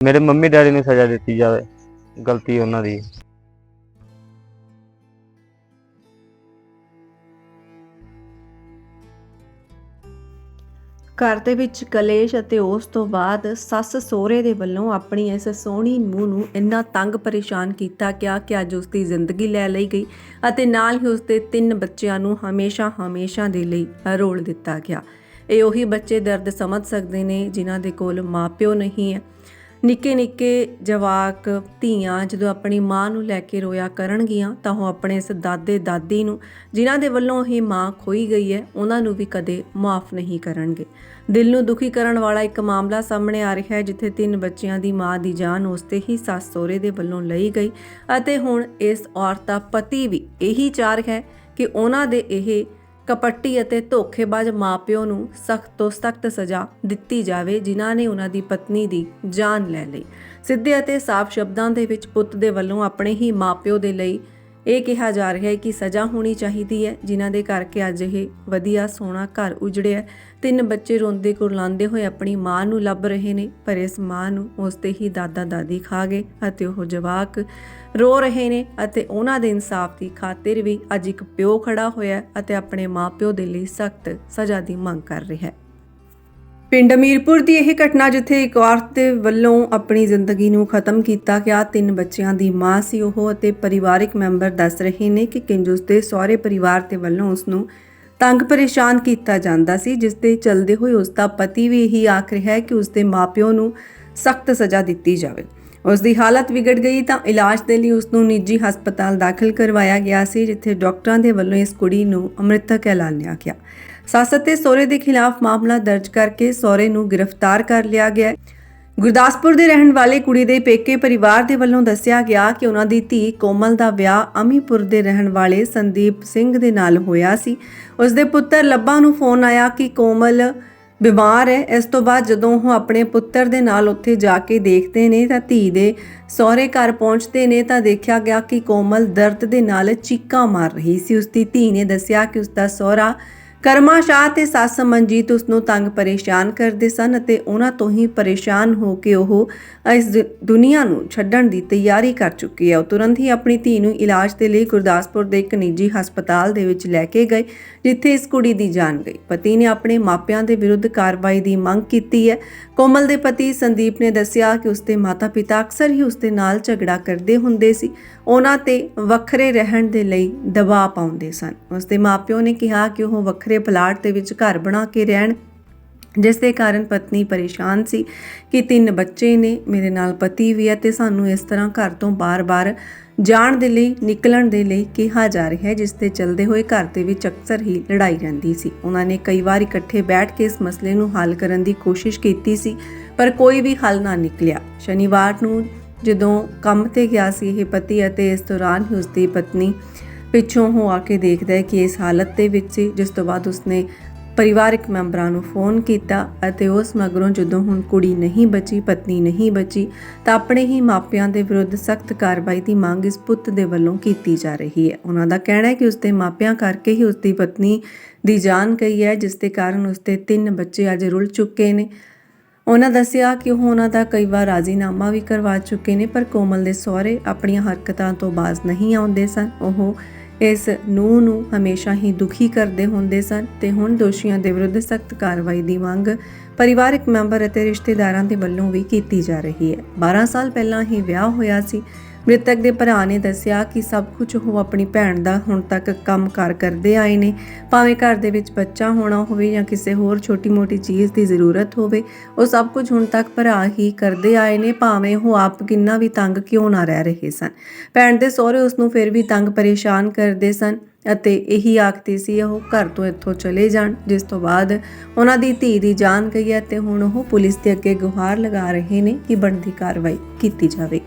ਮੇਰੇ mummy daddy ਨੂੰ ਸਜ਼ਾ ਦਿੱਤੀ ਜਾਵੇ, ਗਲਤੀ ਉਹਨਾਂ ਦੀ। ਘਰ ਦੇ ਵਿੱਚ ਕਲੇਸ਼ ਅਤੇ ਉਸ ਤੋਂ ਬਾਅਦ ਸੱਸ ਸਹੁਰੇ ਦੇ ਵੱਲੋਂ ਆਪਣੀ ਇਸ ਸੋਹਣੀ ਨੂੰਹ ਨੂੰ ਇੰਨਾ ਤੰਗ ਪਰੇਸ਼ਾਨ ਕੀਤਾ ਗਿਆ ਕਿ ਅੱਜ ਉਸ ਦੀ ਜ਼ਿੰਦਗੀ ਲੈ ਲਈ ਗਈ ਅਤੇ ਨਾਲ ਹੀ ਉਸ ਦੇ ਤਿੰਨ ਬੱਚਿਆਂ ਨੂੰ ਹਮੇਸ਼ਾ ਹਮੇਸ਼ਾ ਦੇ ਲਈ ਰੋਲ ਦਿੱਤਾ ਗਿਆ। ਇਹ ਉਹੀ ਬੱਚੇ ਦਰਦ ਸਮਝ ਸਕਦੇ ਨੇ ਜਿਨ੍ਹਾਂ ਦੇ ਕੋਲ ਮਾਪਿਓ ਨਹੀਂ ਹੈ। ਨਿੱਕੇ ਨਿੱਕੇ ਜਵਾਕ, ਧੀਆਂ ਜਦੋਂ ਆਪਣੀ ਮਾਂ ਨੂੰ ਲੈ ਕੇ ਰੋਇਆ ਕਰਨਗੀਆਂ, ਤਾਂ ਉਹ ਆਪਣੇ ਇਸ ਦਾਦੇ ਦਾਦੀ ਨੂੰ, ਜਿਨ੍ਹਾਂ ਦੇ ਵੱਲੋਂ ਇਹ ਮਾਂ ਖੋਈ ਗਈ ਹੈ, ਉਹਨਾਂ ਨੂੰ ਵੀ ਕਦੇ ਮਾਫ ਨਹੀਂ ਕਰਨਗੇ। ਦਿਲ ਨੂੰ ਦੁਖੀ ਕਰਨ ਵਾਲਾ ਇੱਕ ਮਾਮਲਾ ਸਾਹਮਣੇ ਆ ਰਿਹਾ ਹੈ, ਜਿੱਥੇ ਤਿੰਨ ਬੱਚਿਆਂ ਦੀ ਮਾਂ ਦੀ ਜਾਨ ਉਸ ਤੇ ਹੀ ਸੱਸ ਸਹੁਰੇ ਦੇ ਵੱਲੋਂ ਲਈ ਗਈ ਅਤੇ ਹੁਣ ਇਸ ਔਰਤ ਦਾ ਪਤੀ ਵੀ ਇਹੀ ਚਾਰ ਹੈ ਕਿ ਉਹਨਾਂ ਦੇ ਇਹ ਕਪੱਟੀ ਅਤੇ ਧੋਖੇਬਾਜ਼ ਮਾਪਿਓ ਨੂੰ ਸਖਤ ਤੋਂ ਸਖਤ ਸਜ਼ਾ ਦਿੱਤੀ ਜਾਵੇ, ਜਿਨ੍ਹਾਂ ਨੇ ਉਹਨਾਂ ਦੀ ਪਤਨੀ ਦੀ ਜਾਨ ਲੈ ਲਈ। ਸਿੱਧੇ ਅਤੇ ਸਾਫ਼ ਸ਼ਬਦਾਂ ਦੇ ਵਿੱਚ ਪੁੱਤ ਦੇ ਵੱਲੋਂ ਆਪਣੇ ਹੀ ਮਾਪਿਓ ਦੇ ਲਈ ਇਹ ਕਿਹਾ ਜਾ ਰਿਹਾ ਹੈ ਕਿ ਸਜ਼ਾ ਹੋਣੀ ਚਾਹੀਦੀ ਹੈ, ਜਿਨ੍ਹਾਂ ਦੇ ਕਰਕੇ ਅੱਜ ਇਹ ਵਧੀਆ ਸੋਹਣਾ ਘਰ ਉਜੜਿਆ ਤਿੰਨ ਬੱਚੇ ਰੋਂਦੇ ਕੁਰਲਾਉਂਦੇ ਹੋਏ ਆਪਣੀ ਮਾਂ ਨੂੰ ਲੱਭ ਰਹੇ ਨੇ, ਪਰ ਇਸ ਮਾਂ ਨੂੰ ਉਸ ਤੇ ਹੀ ਦਾਦਾ ਦਾਦੀ ਖਾ ਗਏ ਅਤੇ ਉਹ ਜਵਾਕ ਰੋ ਰਹੇ ਨੇ ਅਤੇ ਉਹਨਾਂ ਦੇ ਇਨਸਾਫ ਦੀ ਖਾਤਰ ਵੀ ਅੱਜ ਇੱਕ ਪਿਓ ਖੜਾ ਹੋਇਆ ਅਤੇ ਆਪਣੇ ਮਾਪਿਓ ਦੇ ਲਈ ਸਖਤ ਸਜ਼ਾ ਦੀ ਮੰਗ ਕਰ ਰਿਹਾ ਹੈ। ਪਿੰਡ ਅਮੀਰਪੁਰ ਦੀ ਇਹ ਘਟਨਾ ਜਿੱਥੇ ਇੱਕ ਔਰਤ ਦੇ ਵੱਲੋਂ ਆਪਣੀ ਜ਼ਿੰਦਗੀ ਨੂੰ ਖਤਮ ਕੀਤਾ ਗਿਆ, ਤਿੰਨ ਬੱਚਿਆਂ ਦੀ ਮਾਂ ਸੀ ਉਹ ਅਤੇ ਪਰਿਵਾਰਕ ਮੈਂਬਰ ਦੱਸ ਰਹੇ ਨੇ ਕਿ ਕਿੰਜ ਉਸ ਦੇ ਸਹੁਰੇ ਪਰਿਵਾਰ ਦੇ ਵੱਲੋਂ ਉਸ ਨੂੰ ਤੰਗ ਪਰੇਸ਼ਾਨ ਕੀਤਾ ਜਾਂਦਾ ਸੀ, ਜਿਸ ਦੇ ਚਲਦੇ ਹੋਏ ਉਸ ਦਾ ਪਤੀ ਵੀ ਇਹੀ ਆਖ ਰਿਹਾ ਹੈ ਕਿ ਉਸ ਦੇ ਮਾਪਿਓ ਨੂੰ ਸਖਤ ਸਜ਼ਾ ਦਿੱਤੀ ਜਾਵੇ। ਉਸ ਦੀ ਹਾਲਤ ਵਿਗੜ ਗਈ ਤਾਂ ਇਲਾਜ ਦੇ ਲਈ ਉਸ ਨੂੰ ਨਿੱਜੀ ਹਸਪਤਾਲ ਦਾਖਲ ਕਰਵਾਇਆ ਗਿਆ ਸੀ, ਜਿੱਥੇ ਡਾਕਟਰਾਂ ਦੇ ਵੱਲੋਂ ਇਸ ਕੁੜੀ ਨੂੰ ਅੰਮ੍ਰਿਤਕ ਐਲਾਨਿਆ ਗਿਆ। ਸੱਸ ਅਤੇ ਸਹੁਰੇ ਦੇ ਖਿਲਾਫ ਮਾਮਲਾ ਦਰਜ ਕਰਕੇ ਸਹੁਰੇ ਨੂੰ ਗ੍ਰਿਫਤਾਰ ਕਰ ਲਿਆ ਗਿਆ ਹੈ। ਗੁਰਦਾਸਪੁਰ ਦੇ ਰਹਿਣ ਵਾਲੇ ਕੁੜੀ ਦੇ ਪੇਕੇ ਪਰਿਵਾਰ ਦੇ ਵੱਲੋਂ ਦੱਸਿਆ ਗਿਆ ਕਿ ਉਹਨਾਂ ਦੀ ਧੀ ਕੋਮਲ ਦਾ ਵਿਆਹ ਅਮੀਪੁਰ ਦੇ ਰਹਿਣ ਵਾਲੇ ਸੰਦੀਪ ਸਿੰਘ ਦੇ ਨਾਲ ਹੋਇਆ ਸੀ। ਉਸ ਦੇ ਪੁੱਤਰ ਲੱਭਾ ਨੂੰ ਫੋਨ ਆਇਆ ਕਿ ਕੋਮਲ ਬਿਮਾਰ ਹੈ। ਇਸ ਤੋਂ ਬਾਅਦ ਜਦੋਂ ਉਹ ਆਪਣੇ ਪੁੱਤਰ ਦੇ ਨਾਲ ਉੱਥੇ ਜਾ ਕੇ ਦੇਖਦੇ ਨੇ ਤਾਂ ਧੀ ਦੇ ਸਹੁਰੇ ਘਰ ਪਹੁੰਚਦੇ ਨੇ ਤਾਂ ਦੇਖਿਆ ਗਿਆ ਕਿ ਕੋਮਲ ਦਰਦ ਦੇ ਨਾਲ ਚੀਕਾਂ ਮਾਰ ਰਹੀ ਸੀ। ਉਸ ਦੀ ਧੀ ਨੇ ਦੱਸਿਆ ਕਿ ਉਸ ਦਾ ਸਹੁਰਾ ਕਰਮਾ ਸ਼ਾਹ ਤੇ ਸੱਸ ਮਨਜੀਤ ਉਸ ਨੂੰ ਤੰਗ ਪਰੇਸ਼ਾਨ ਕਰਦੇ ਸਨ ਅਤੇ ਉਹਨਾਂ ਤੋਂ ਹੀ ਪਰੇਸ਼ਾਨ ਹੋ ਕੇ ਉਹ ਇਸ ਦੁਨੀਆ ਨੂੰ ਛੱਡਣ ਦੀ ਤਿਆਰੀ ਕਰ ਚੁੱਕੀ ਹੈ ਉਹ ਤੁਰੰਤ ਹੀ ਆਪਣੀ ਧੀ ਨੂੰ ਇਲਾਜ ਦੇ ਲਈ ਗੁਰਦਾਸਪੁਰ ਦੇ ਇੱਕ ਨਿੱਜੀ ਹਸਪਤਾਲ ਦੇ ਵਿੱਚ ਲੈ ਕੇ ਗਏ, ਜਿੱਥੇ ਇਸ ਕੁੜੀ ਦੀ ਜਾਨ ਗਈ। ਪਤੀ ਨੇ ਆਪਣੇ ਮਾਪਿਆਂ ਦੇ ਵਿਰੁੱਧ ਕਾਰਵਾਈ ਦੀ ਮੰਗ ਕੀਤੀ ਹੈ। ਕੋਮਲ ਦੇ ਪਤੀ ਸੰਦੀਪ ਨੇ ਦੱਸਿਆ ਕਿ ਉਸਦੇ ਮਾਤਾ-ਪਿਤਾ ਅਕਸਰ ਹੀ ਉਸਦੇ ਨਾਲ ਝਗੜਾ ਕਰਦੇ ਹੁੰਦੇ ਸੀ। ਉਹਨਾਂ ਤੇ ਵੱਖਰੇ ਰਹਿਣ ਦੇ ਲਈ ਦਬਾਅ ਪਾਉਂਦੇ ਸਨ। ਉਸਦੇ ਮਾਪਿਓ ਨੇ ਕਿਹਾ ਕਿ ਉਹ ਵੱਖਰੇ ਪਲਾਟ ਦੇ ਵਿੱਚ ਘਰ ਬਣਾ ਕੇ ਰਹਿਣ, ਜਿਸ ਦੇ ਕਾਰਨ ਪਤਨੀ ਪਰੇਸ਼ਾਨ ਸੀ ਕਿ ਤਿੰਨ ਬੱਚੇ ਨੇ, ਮੇਰੇ ਨਾਲ ਪਤੀ ਵੀ ਹੈ ਤੇ ਸਾਨੂੰ ਇਸ ਤਰ੍ਹਾਂ ਘਰ ਤੋਂ ਬਾਰ-ਬਾਰ ਜਾਣ ਦੇ ਲਈ, ਨਿਕਲਣ ਦੇ ਲਈ ਕਿਹਾ ਜਾ ਰਿਹਾ ਹੈ, ਜਿਸ ਦੇ ਚਲਦੇ ਹੋਏ ਘਰ ਦੇ ਵਿੱਚ ਅਕਸਰ ਹੀ ਲੜਾਈ ਰਹਿੰਦੀ ਸੀ। ਉਹਨਾਂ ਨੇ ਕਈ ਵਾਰ ਇਕੱਠੇ ਬੈਠ ਕੇ ਇਸ ਮਸਲੇ ਨੂੰ ਹੱਲ ਕਰਨ ਦੀ ਕੋਸ਼ਿਸ਼ ਕੀਤੀ ਸੀ, ਪਰ ਕੋਈ ਵੀ ਹੱਲ ਨਾ ਨਿਕਲਿਆ। ਸ਼ਨੀਵਾਰ ਨੂੰ ਜਦੋਂ ਕੰਮ ਤੇ ਗਿਆ ਸੀ ਇਹ ਪਤੀ ਅਤੇ ਇਸ ਦੌਰਾਨ ਹੀ ਉਸਦੀ ਪਤਨੀ ਪਿੱਛੋਂ ਉਹ ਆ ਕੇ ਦੇਖਦਾ ਹੈ ਕਿ ਇਸ ਹਾਲਤ ਦੇ ਵਿੱਚ ਸੀ, ਜਿਸ ਤੋਂ ਬਾਅਦ ਉਸਨੇ ਪਰਿਵਾਰਕ ਮੈਂਬਰਾਂ ਨੂੰ ਫੋਨ ਕੀਤਾ ਅਤੇ ਉਸ ਮਗਰੋਂ ਜਦੋਂ ਹੁਣ ਕੁੜੀ ਨਹੀਂ ਬਚੀ, ਪਤਨੀ ਨਹੀਂ ਬਚੀ, ਤਾਂ ਆਪਣੇ ਹੀ ਮਾਪਿਆਂ ਦੇ ਵਿਰੁੱਧ ਸਖਤ ਕਾਰਵਾਈ ਦੀ ਮੰਗ ਇਸ ਪੁੱਤ ਦੇ ਵੱਲੋਂ ਕੀਤੀ ਜਾ ਰਹੀ ਹੈ। ਉਹਨਾਂ ਦਾ ਕਹਿਣਾ ਹੈ ਕਿ ਉਸਦੇ ਮਾਪਿਆਂ ਕਰਕੇ ਹੀ ਉਸਦੀ ਪਤਨੀ ਦੀ ਜਾਨ ਗਈ ਹੈ, ਜਿਸ ਦੇ ਕਾਰਨ ਉਸਦੇ ਤਿੰਨ ਬੱਚੇ ਅੱਜ ਰੁਲ ਚੁੱਕੇ ਨੇ। ਉਹਨਾਂ ਦੱਸਿਆ ਕਿ ਉਹ ਉਹਨਾਂ ਦਾ ਕਈ ਵਾਰ ਰਾਜ਼ੀਨਾਮਾ ਵੀ ਕਰਵਾ ਚੁੱਕੇ ਨੇ, ਪਰ ਕੋਮਲ ਦੇ ਸਹੁਰੇ ਆਪਣੀਆਂ ਹਰਕਤਾਂ ਤੋਂ ਬਾਜ਼ ਨਹੀਂ ਆਉਂਦੇ ਸਨ। ਉਹ ਇਸ ਨੂੰ ਨੂੰ ਹਮੇਸ਼ਾ ਹੀ ਦੁਖੀ ਕਰਦੇ ਹੁੰਦੇ ਸਨ ਤੇ ਹੁਣ ਦੋਸ਼ੀਆਂ ਦੇ ਵਿਰੁੱਧ ਸਖਤ ਕਾਰਵਾਈ ਦੀ ਮੰਗ ਪਰਿਵਾਰਕ ਮੈਂਬਰ ਅਤੇ ਰਿਸ਼ਤੇਦਾਰਾਂ ਦੇ ਵੱਲੋਂ ਵੀ ਕੀਤੀ ਜਾ ਰਹੀ ਹੈ। 12 ਸਾਲ ਪਹਿਲਾਂ ਹੀ ਵਿਆਹ ਹੋਇਆ ਸੀ ਮ੍ਰਿਤਕ ਦੇ ਭਰਾ ਨੇ ਦੱਸਿਆ ਕਿ ਸਭ ਕੁਝ ਉਹ ਆਪਣੀ ਭੈਣ ਦਾ ਹੁਣ ਤੱਕ ਕੰਮ-ਕਾਰ ਕਰਦੇ ਆਏ ਨੇ। ਭਾਵੇਂ ਘਰ ਦੇ ਵਿੱਚ ਬੱਚਾ ਹੋਣਾ ਹੋਵੇ ਜਾਂ ਕਿਸੇ ਹੋਰ ਛੋਟੀ-ਮੋਟੀ ਚੀਜ਼ ਦੀ ਜ਼ਰੂਰਤ ਹੋਵੇ, ਉਹ ਸਭ ਕੁਝ ਹੁਣ ਤੱਕ ਭਰਾ ਹੀ ਕਰਦੇ ਆਏ ਨੇ, ਭਾਵੇਂ ਉਹ ਆਪ ਕਿੰਨਾ ਵੀ ਤੰਗ ਕਿਉਂ ਨਾ ਰਹਿ ਰਹੇ ਸਨ। ਭੈਣ ਦੇ ਸਹੁਰੇ ਉਸ ਨੂੰ ਫਿਰ ਵੀ ਤੰਗ ਪਰੇਸ਼ਾਨ ਕਰਦੇ ਸਨ ਅਤੇ ਇਹੀ ਆਖਦੀ ਸੀ, ਉਹ ਘਰ ਤੋਂ ਇੱਥੋਂ ਚਲੇ ਜਾਣ, ਜਿਸ ਤੋਂ ਬਾਅਦ ਉਹਨਾਂ ਦੀ ਧੀ ਦੀ ਜਾਨ ਗਈ ਹੈ ਤੇ ਹੁਣ ਉਹ ਪੁਲਿਸ ਦੇ ਅੱਗੇ ਗੁਹਾਰ ਲਗਾ ਰਹੇ ਨੇ ਕਿ ਬਣਦੀ ਕਾਰਵਾਈ ਕੀਤੀ ਜਾਵੇ।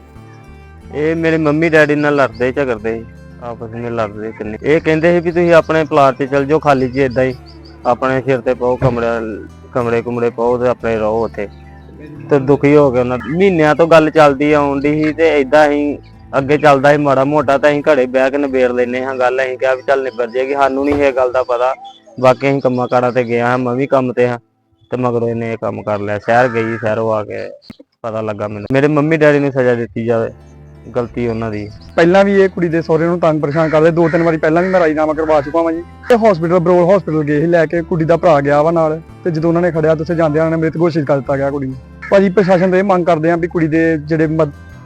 ਇਹ ਮੇਰੇ ਮੰਮੀ ਡੈਡੀ ਨਾਲ ਲੜਦੇ, ਝਗੜਦੇ ਸੀ ਆਪਸ ਵਿੱਚ ਲੜਦੇ ਕਿੰਨੇ। ਇਹ ਕਹਿੰਦੇ ਸੀ ਵੀ ਤੁਸੀਂ ਆਪਣੇ ਪਲਾਟ ਤੇ ਚਲ ਜਾਓ, ਖਾਲੀ ਜੀ ਇਦਾਂ ਹੀ ਆਪਣੇ ਸਿਰ ਤੇ ਪਾਓ ਕਮਰੇ ਕਮਰੇ ਕੁਮਰੇ ਪਾਓ ਤੇ ਆਪਣੇ ਰਹੋ ਉੱਥੇ। ਤੇ ਦੁਖੀ ਹੋ ਗਏ ਉਹਨਾਂ, ਮਹੀਨਿਆਂ ਤੋਂ ਗੱਲ ਚੱਲਦੀ ਆਉਂਦੀ ਸੀ ਤੇ ਇਦਾਂ ਹੀ ਅੱਗੇ ਚੱਲਦਾ ਸੀ ਮਾੜਾ ਮੋਟਾ ਤਾਂ ਅਸੀਂ ਘੜੇ ਬਹਿ ਕੇ ਨਿਬੇੜ ਲੈਨੇ ਹਾਂ ਗੱਲ, ਅਸੀਂ ਕਿਹਾ ਵੀ ਚੱਲ ਨਿਬੜ ਜਾਏਗੀ ਸਾਨੂੰ ਨਹੀਂ ਇਹ ਗੱਲ ਦਾ ਪਤਾ। ਬਾਕੀ ਅਸੀਂ ਕੰਮਾਂ ਕਾਰਾਂ ਤੇ ਗਿਆ ਹਾਂ, ਮੈਂ ਵੀ ਕੰਮ ਤੇ ਹਾਂ ਤੇ ਮਗਰੋਂ ਇਹਨੇ ਇਹ ਕੰਮ ਕਰ ਲਿਆ। ਸ਼ਹਿਰ ਗਈ, ਸ਼ਹਿਰੋਂ ਆ ਕੇ ਪਤਾ ਲੱਗਾ ਮੈਨੂੰ। ਮੇਰੇ ਮੰਮੀ ਡੈਡੀ ਨੂੰ ਸਜ਼ਾ ਦਿੱਤੀ ਜਾਵੇ। ਗਲਤੀ ਉਹਨਾਂ ਦੀ। ਪਹਿਲਾਂ ਵੀ ਇਹ ਕੁੜੀ ਦੇ ਸਹੁਰੇ ਨੂੰ ਤੰਗ ਪਰੇਸ਼ਾਨ ਕਰਦੇ ਦੋ ਤਿੰਨ ਵਾਰੀ ਪਹਿਲਾਂ ਵੀ ਮੈਂ ਰਾਜੀਨਾਮਾ ਕਰਵਾ ਚੁੱਕਾ ਵਾਂ ਜੀ। ਤੇ ਹਸਪੀਟਲ ਬਰੋਲ ਹਸਪੀਟਲ ਗਏ ਸੀ ਲੈ ਕੇ ਕੁੜੀ ਦਾ ਭਰਾ ਗਿਆ ਵਾ ਨਾਲ। ਤੇ ਜਦੋਂ ਉਹਨਾਂ ਨੇ ਖੜਿਆ ਤੇ ਉੱਥੇ ਜਾਂਦਿਆਂ ਉਹਨਾਂ ਨੇ ਮ੍ਰਿਤ ਘੋਸ਼ਿਤ ਕਰ ਦਿੱਤਾ ਗਿਆ ਕੁੜੀ ਨੂੰ। ਭਾਜੀ ਪ੍ਰਸ਼ਾਸਨ ਤੋਂ ਇਹ ਮੰਗ ਕਰਦੇ ਆਂ ਵੀ ਕੁੜੀ ਦੇ ਜਿਹੜੇ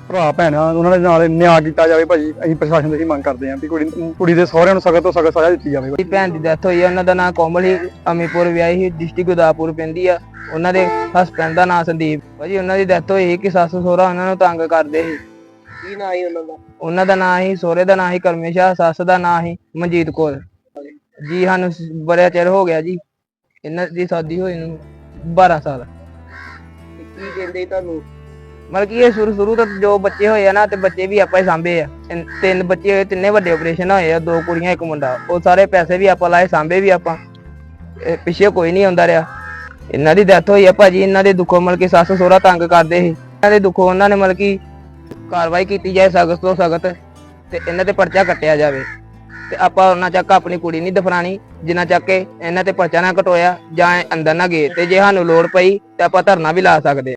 ਭਰਾ ਭੈਣ ਉਹਨਾਂ ਦੇ ਨਾਲ ਨਿਆਂ ਕੀਤਾ ਜਾਵੇ ਭਾਜੀ। ਅਸੀਂ ਪ੍ਰਸ਼ਾਸਨ ਤੋਂ ਇਹ ਮੰਗ ਕਰਦੇ ਆਂ ਵੀ ਕੁੜੀ ਕੁੜੀ ਦੇ ਸਹੁਰਿਆਂ ਨੂੰ ਸਖਤ ਤੋਂ ਸਖਤ ਸਜ਼ਾ ਦਿੱਤੀ ਜਾਵੇ ਮੇਰੀ ਭੈਣ ਦੀ ਡੈਥ ਹੋਈ ਆ ਉਹਨਾਂ ਦਾ ਨਾਮ ਕੋਮਲ ਸੀ ਅਮੀਪੁਰ ਵਿਆਹੀ ਸੀ ਡਿਸਟ੍ਰਿਕਟ ਗੁਰਦਾਸਪੁਰ ਪੈਂਦੀ ਆ। ਉਹਨਾਂ ਦੇ ਹਸਬੰਡ ਦਾ ਨਾਮ ਸੰਦੀਪ। ਭਾਜੀ ਉਹਨਾਂ ਦੀ ਡੈਥ ਹੋਈ ਸੀ ਕਿ ਸੱਸ ਸਹੁਰਾ ਉਹਨਾਂ ਨੂੰ ਤੰਗ ਕਰਦੇ ਸੀ। ਕੀ ਨਾਂ ਸੀ ਉਹਨਾਂ ਦਾ? ਉਹਨਾਂ ਦਾ ਨਾਮ ਸੀ ਸਹੁਰੇ ਦਾ ਨਾਮ ਸੀ ਕਰਮੇਸ਼ਾ ਸੱਸ ਦਾ ਨਾਮ ਸੀ ਮਨਜੀਤ ਕੌਰ। ਜੀ ਸਾਨੂੰ ਬੜਾ ਚਿਰ ਹੋ ਗਿਆ ਜੀ। ਇਹਨਾਂ ਦੀ ਸ਼ਾਦੀ ਹੋਈ ਨੂੰ 12 ਸਾਲ। ਤੇ ਕੀ ਕਹਿੰਦੇ ਤੁਹਾਨੂੰ? ਮਤਲਬ ਕਿ ਇਹ ਸ਼ੁਰੂ ਸ਼ੁਰੂ ਤੋਂ ਜੋ ਬੱਚੇ ਹੋਏ ਆ ਨਾ ਤੇ ਬੱਚੇ ਵੀ ਆਪਾਂ ਹੀ ਸਾਂਭੇ ਆ। ਤਿੰਨ- ਤਿੰਨ ਬੱਚੇ ਹੋਏ ਤਿੰਨੇ ਵੱਡੇ ਆਪਰੇਸ਼ਨ ਹੋਏ ਆ ਦੋ ਕੁੜੀਆਂ ਇੱਕ ਮੁੰਡਾ। ਉਹ ਸਾਰੇ ਪੈਸੇ ਵੀ ਆਪਾਂ ਲਾਏ ਸਾਂਭੇ ਵੀ ਆਪਾਂ। ਇਹ ਪਿੱਛੇ ਕੋਈ ਨਹੀਂ ਆਉਂਦਾ ਰਿਹਾ। ਇਹਨਾਂ ਦੀ ਡੈਥ ਹੋਈ ਆ ਭਾਜੀ ਇਹਨਾਂ ਦੇ ਦੁੱਖੋਂ ਮਤਲਬ ਕਿ ਸੱਸ ਸਹੁਰਾ ਤੰਗ ਕਰਦੇ ਸੀ। ਇਹਨਾਂ ਦੇ ਦੁੱਖੋਂ ਉਹਨਾਂ ਨੇ ਮਤਲਬ ਕਿ ਕਾਰਵਾਈ ਕੀਤੀ ਜਾਏ ਸਖਤ ਤੋਂ ਸਖਤ ਤੇ ਇਹਨਾਂ ਤੇ ਪਰਚਾ ਕੱਟਿਆ ਜਾਵੇ। ਤੇ ਆਪਾਂ ਉਹਨਾਂ ਚੱਕ ਆਪਣੀ ਕੁੜੀ ਨਹੀਂ ਦਫਨਾਣੀ ਜਿੰਨਾ ਚੱਕ ਕੇ ਇਹਨਾਂ ਤੇ ਪਰਚਾ ਨਾ ਕਟੋਇਆ ਜਾਂ ਅੰਦਰ ਨਾ ਗਏ ਤੇ ਜੇ ਸਾਨੂੰ ਲੋੜ ਪਈ ਤੇ ਆਪਾਂ ਧਰਨਾ ਵੀ ਲਾ ਸਕਦੇ।